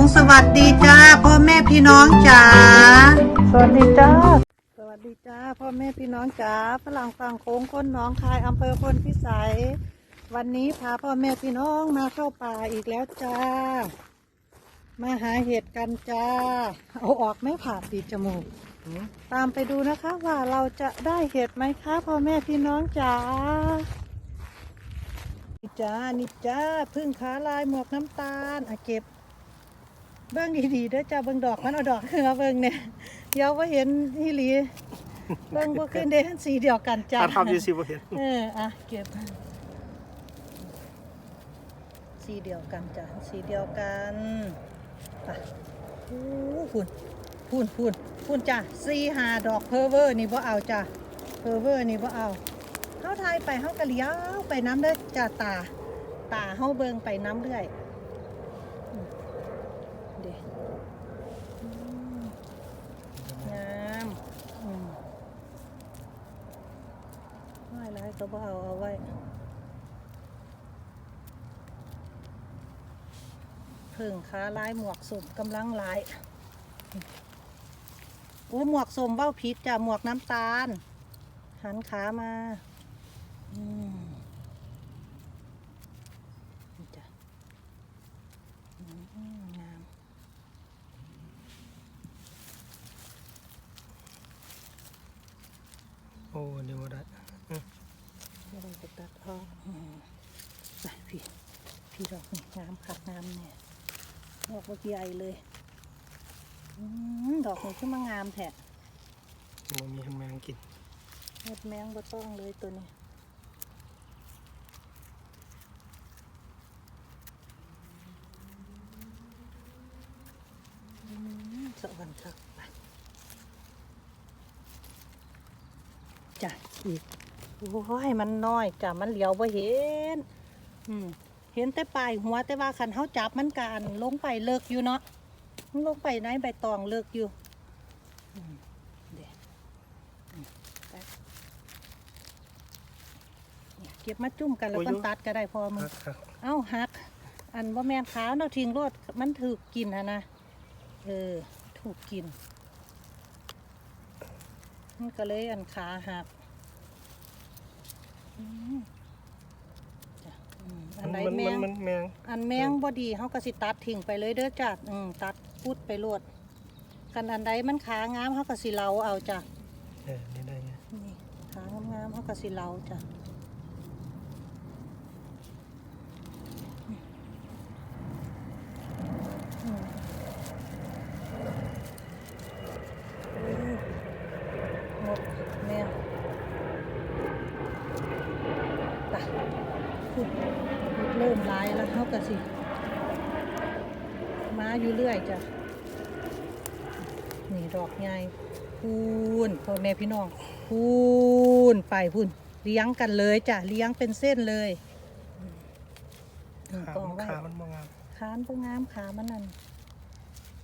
งสวัสดีจ้าพ่อแม่พี่น้องจ๋าสวัสดีจ้า สวัสดีจ้าพ่อแม่พี่น้องจ๋าฝรั่งฝั่งโค้งคนหน้องคายอำเภอพลพิสัย วันนี้พาพ่อแม่พี่น้องมาเข้าป่าอีกแล้วจ้า มาหาเห็ดกันจ้า เอาออกไม่ผ่าตีดจมูก ตามไปดูนะคะว่าเราจะได้เห็ดไหมคะพ่อแม่พี่น้องจ๋านี่จ้านี่จ้าพึ่งขาลายหมวกน้ำตาลอะเก็บ เบิ้งดีๆเด้อจ้าเบิ้งดอกมันเอาดอกขึ้นมาเบิ้งเนี่ยเดี๋ยวว่าเห็นฮิลีเบิ้งบ่ขึ้นเด้อสีเดียวกันจ้าถ้าทำดีสิบ่เห็นเอออะเก็บสีเดียวกันจ้ะสีเดียวกันไปโอ้พุ่นพุ่นพุ่นพุ่นจ้ะสีหาดอกเพอร์เวอร์นี่บ่เอาจ้ะเพอร์เวอร์นี่บ่เอาเฮาทายไปเฮากะเลี้ยวไปน้ำเด้อจ้ะตา ตาเฮาเบิ่งไปน้ำเรื่อยอืมเด้อืมงามอืม ไว้ไรก็เอาเอาไว้เพิ่งขาลายหมวกสมกำลังลายโอ้หมวกสมเบ้าพิษจ้ะหมวกน้ำตาล หันขามาอืมจ้ะงามโอ้เดี๋ยวได้ ไม่ได้จะตัดออกอืมไปพี่พี่ดอกนี่งามขัดงามเนี่ยดอกบักใหญ่เลยอืมดอกนี้ขึ้นมางามแท้มันมีแมงกินเม็ดแมงบ่ต้องเลยตัวนี้อืมสวรรค์ครับไปจ้ะอีก โอ้ยมันน้อยจ้ะมันเหลียวบ่เห็น อืมเห็นแต่ปลายหัวแต่ว่าคันเฮาจับมันกอันลงไปเลิกอยู่เนาะมันลงไปในใบตองเลิกอยู่อืมเดี๋ยวอืมไปเนี่ยเก็บมาจุ่มกันแล้วก็ตัดก็ได้พอมึงครับเอ้าหัก อันว่าแมนขาวเนาะทิ้งรถมันถูกกินฮะนะเออถูกกินมันก็เลยอันขาหัก อืมจ้ะอืมอันไหนมันแมมันงมันแมง อันแมงบอดีเขาก็สิตัดทิ้งไปเลยเด้อจ้ะอืมตัดพุดไปโลดกันอันใดมันขางามเขาก็สิเลาเอาจ้ะเออนี่ได้ไงนี่ขางามๆเขาก็สิเลาจ้ะอืมหมดแมวไปพูด เริ่มลายแล้วเขาก็สิมาอยู่เรื่อยจ้ะนี่ดอกใหญ่พูนพ่อแม่พี่น้องพูนไปพูนเลี้ยงกันเลยจ้ะเลี้ยงเป็นเส้นเลยอืมขากองไว้ขามันบ่งามขานก็งามขามันนั่น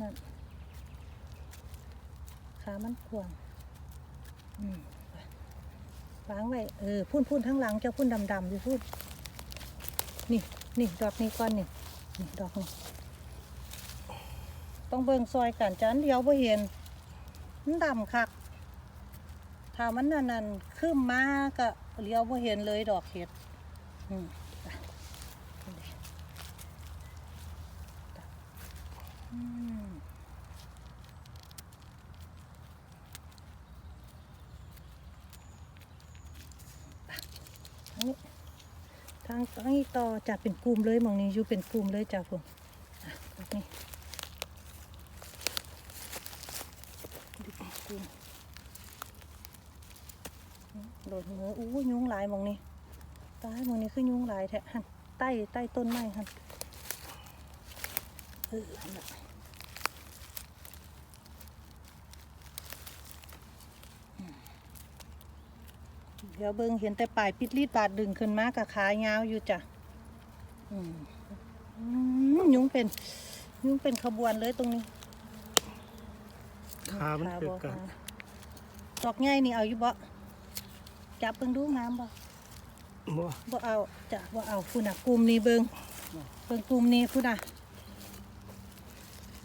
นั่นขามันกว้างอืมไปวางไว้เออพุ่นพุ่นทั้างหลังเจ้าพุ่นดำๆอยู่พุ่น นี่นี่ดอกนี้ก้อนนี่นี่ดอกนี้ต้องเบิ่งซอยกันจันเดียวบ่เห็นมันดำคักถ้ามันนั่นนั่นขึ้นมาก็เลี้ยวบ่เห็นเลยดอกเห็ดอืมไปนี่ อืมทางนี้งทางนี้ต่อจะเป็นกลุ่มเลยมองนี้อยู่เป็นกลุ่มเลยจ้ะพวกนี้ดูเป็นกลุ่มโดดมืออู้ยุงหลายมองนี้ตายมองนี้คือยุงหลายแท้หันใต้ใต้ต้นไม้หันเออหันน่ะ เดี๋ยวเบิ่งเห็นแต่ปลายปิดลีดบาดดึงขึ้นมากับขายาวอยู่จ้ะอืมอืมยุงเป็นยุงเป็นขบวนเลยตรงนี้ขามันขาคือบ่กันขาดอกใหญ่นี่เอาอยู่บ่จับเบิ่งดูงามบ่บ่บ่เอาจ้ะบ่เอาคุณน่ะกลุ่มนี้เบิ่งเบิ่งกลุ่มนี้คุณน่ะ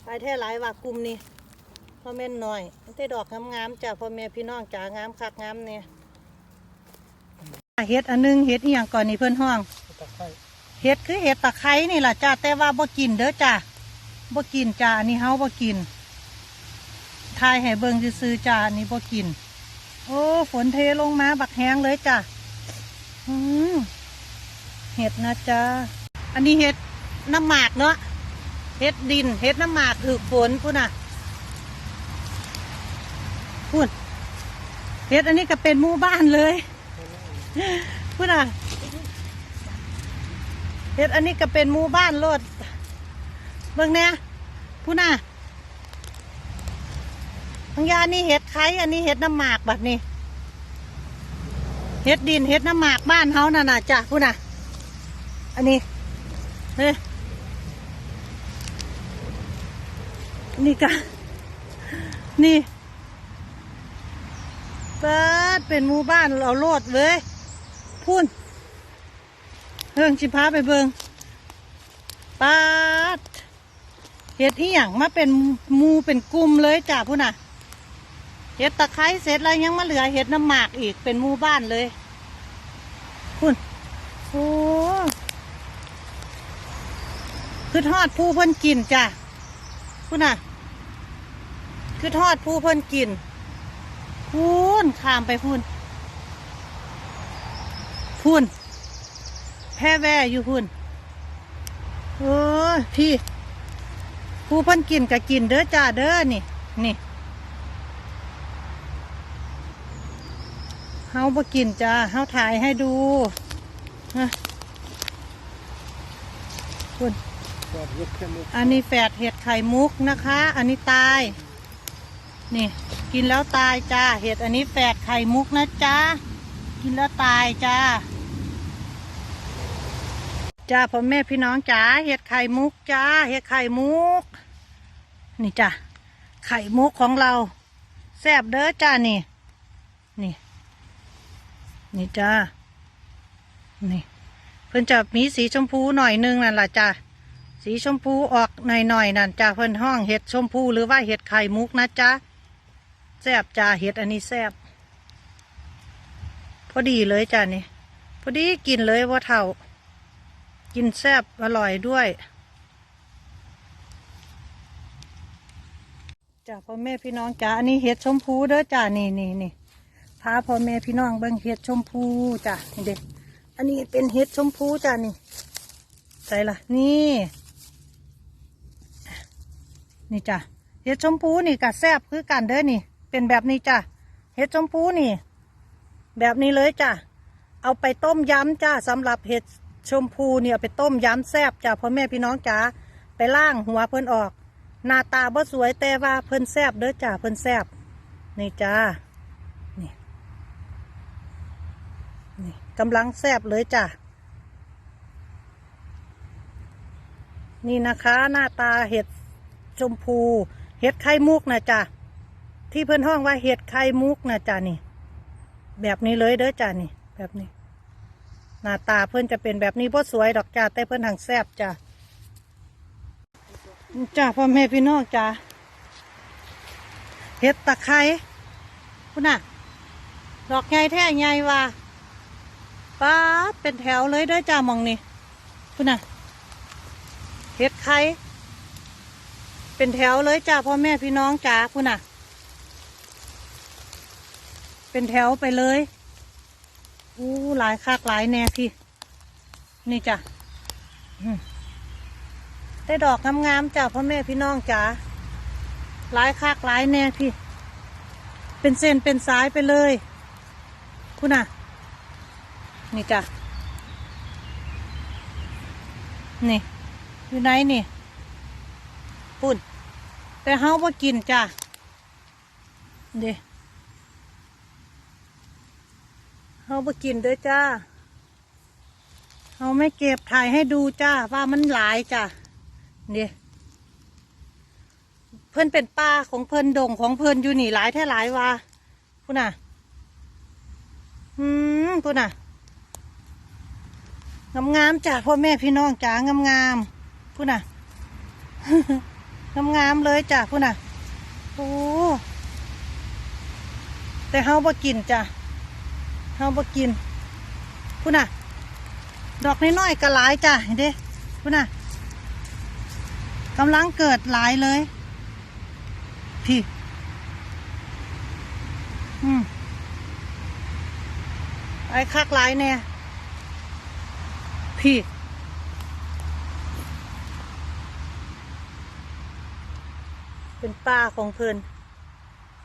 ไปแท้หลายว่ากลุ่มนี้พ่อแม่นหน่อยแต่ดอกงามๆจ้ะพ่อแม่พี่น้องจ๋างามคักงามเนี่ย เฮ็ดอันหนึงเฮ็ดอีหยังก่อนนี่เพิ่นห้องตะไคร้เห็ดคือเห็ดตะไคร้นี่ล่ะจ้าแต่ว่าบ่กินเด้อจ้าบ่กินจ้าอันนี้เฮาบ่กินทายให้เบิ่งซื่อๆจ้าอันนี้บ่กิน โอ้ฝนเทลงมาบักแห้งเลยจ้าอืมเห็ดนะจ้าอันนี้เห็ดน้ำหมากเนาะเห็ดดินเห็ดน้ำหมากถือฝนพุ่นน่ะพุ่นเห็ดอันนี้ก็เป็นหมู่บ้านเลย พุ่นน่ะเฮ็ดอันนี้ก็เป็นหมู่บ้านโลดเบิ่งแหน่ผู้น่ะบางยาอันนี้เห็ดไข่อันนี้เห็ดน้ำหมากแบบนี้เห็ดดินเห็ดน้ำหมากบ้านเฮาน่ะนะจ้ะผู้น่ะ อันนี้เฮ้ยนี่กะนี่เปิดเป็นหมู่บ้านเราโลดเว้ย พุ่นเรื่องชิพาไปเบิงปาดเห็ดอีหยังมาเป็นมูเป็นกลุ่มเลยจ้าพุ่นน่ะเห็ดตะไคร้เสร็จแล้วยังมาเหลือเห็ดน้ำหมากอีกเป็นมู่บ้านเลยพุ่นโอ้คือทอดผู้เพิ่นกินจ้ะพุ่นน่ะ คือทอดผู้เพิ่นกินพูนข้ามไปพูน พูนแพ่แว่อยู่พุ่นโอ้ยพี่ผู้เพันกินก็กินเด้อจ้าเด้อนี่ นี่เฮาบ่กินจ้าเฮาถ่ายให้ดูฮะพุ่นอันนี้แฝดเห็ดไข่มุกนะคะ อันนี้ตาย นี่ กินแล้วตายจ้า เห็ดอันนี้แฝดไข่มุกนะจ้า กินแล้วตายจ้า จ้าพ่อแม่พี่น้องจ้าเห็ดไข่มุกจ้าเห็ดไข่มุก นี่จ้าไข่มุกของเราแซ่บเด้อจ้านี่ นี่ นี่จ้านี่ เพิ่นจะมีสีชมพูหน่อยนึงนั่นล่ะจ้าสีชมพูออกหน่อยๆนั่นจ้าเพิ่นห้องเห็ดชมพูหรือว่าเห็ดไข่มุกนะจ้าแซ่บจ้าเห็ดอันนี้แซ่บพอดีเลยจ้านี่พอดีกินเลยว่าเท่า กินแซ่บอร่อยด้วยจ้าพ่อแม่พี่น้องจ้าอันนี้เห็ดชมพูเด้อจ้านี่นี่นี่พาพ่อแม่พี่น้องเบิ่งเห็ดชมพูจ้าเด็กอันนี้เป็นเห็ดชมพูจ้านี่ใส่ละนี่นี่จ้าเห็ดชมพูนี่กะแซ่บคือกันเด้อนี่ เป็นแบบนี้จ้าเห็ดชมพูนี่ แบบนี้เลยจ้าเอาไปต้มยำจ้าสำหรับเห็ด ชมพูเนี่ยไปต้มยำแซบจ้าพ่อแม่พี่น้องจ๋าไปล่างหัวเพิ่นออก หน้าตาบ่สวยแต่ว่าเพิ่นแซบเด้อจ้าเพิ่นแซบนี่จ้านี่นี่กำลังแซบเลยจ้านี่นะคะหน้าตาเห็ดชมพู เห็ดไข่มุกนะจ้าที่เพิ่นห้องว่าเห็ดไข่มุกนะจ้านี่ แบบนี้เลยเด้อจ้านี่ แบบนี้ หน้าตาเพื่อนจะเป็นแบบนี้พ่สวยดอกจ้าแต่เพื่อนทางแซบจ้าจ้าพ่อแม่พี่น้องจ้าเห็ดตะไคร้คุณน่ะ ดอกใหญ่แท้ใหญ่ว่าป้าเป็นแถวเลยด้วยจ้ามองนี่คุณน่ะเห็ดไข่เป็นแถวเลยจ้าพ่อแม่พี่น้องจ้าคุณน่ะ เป็นแถวไปเลย อู้หลายคักหลายแน่พี่นี่จ้ะได้ดอกงามๆจ้ะพ่อแม่พี่น้องจ๋าหลายคักหลายแน่พี่ เป็นเส้นเป็นสายไปเลย คุณน่ะ นี่จ้ะนี่ อยู่ไหนนี่ ปุ่น แต่เฮาบ่กินจ้ะเด้ เฮาไปกินเด้อจ้าเฮาไม่เก็บถ่ายให้ดูจ้า ว่ามันหลายจ้าเนี่ยเพิ่นเป็นป้าของเพิ่นดงของเพิ่นอยู่นี่หลายแท้หลายว่าพูน่ะ อืมพูน่ะงามๆจ้าพ่อแม่พี่น้องจ้างามๆพูน่ะงามงามเลยจ้ะพุ่นน่ะโอ้แต่เฮาบ่กินจ้ะ เฮาบ่กินพุ่นน่ะ ดอกน้อยๆก็หลายจ้ะเห็นเด้พุ่นน่ะกำลังเกิดหลายเลย พี่ อืมไอ้คักหลายแน่พี่เป็นป่าของเพิ่น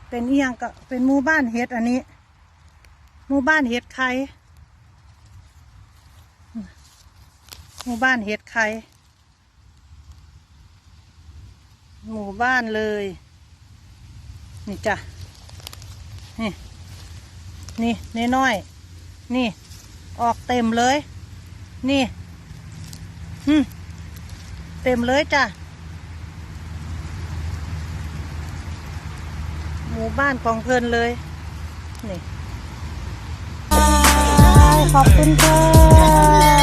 เป็นเอียงก็เป็นหมู่บ้านเฮ็ดอันนี้ หมู่บ้านเฮ็ดไข่หมู่บ้านเฮ็ดไข่หมู่บ้านเลย นี่จ้ะ นี่ นี่น้อยนี่ ออกเต็มเลย นี่อืมเต็มเลยจ้ะ หมู่บ้านของเพลินเลย นี่ ขอบคุณค่ะ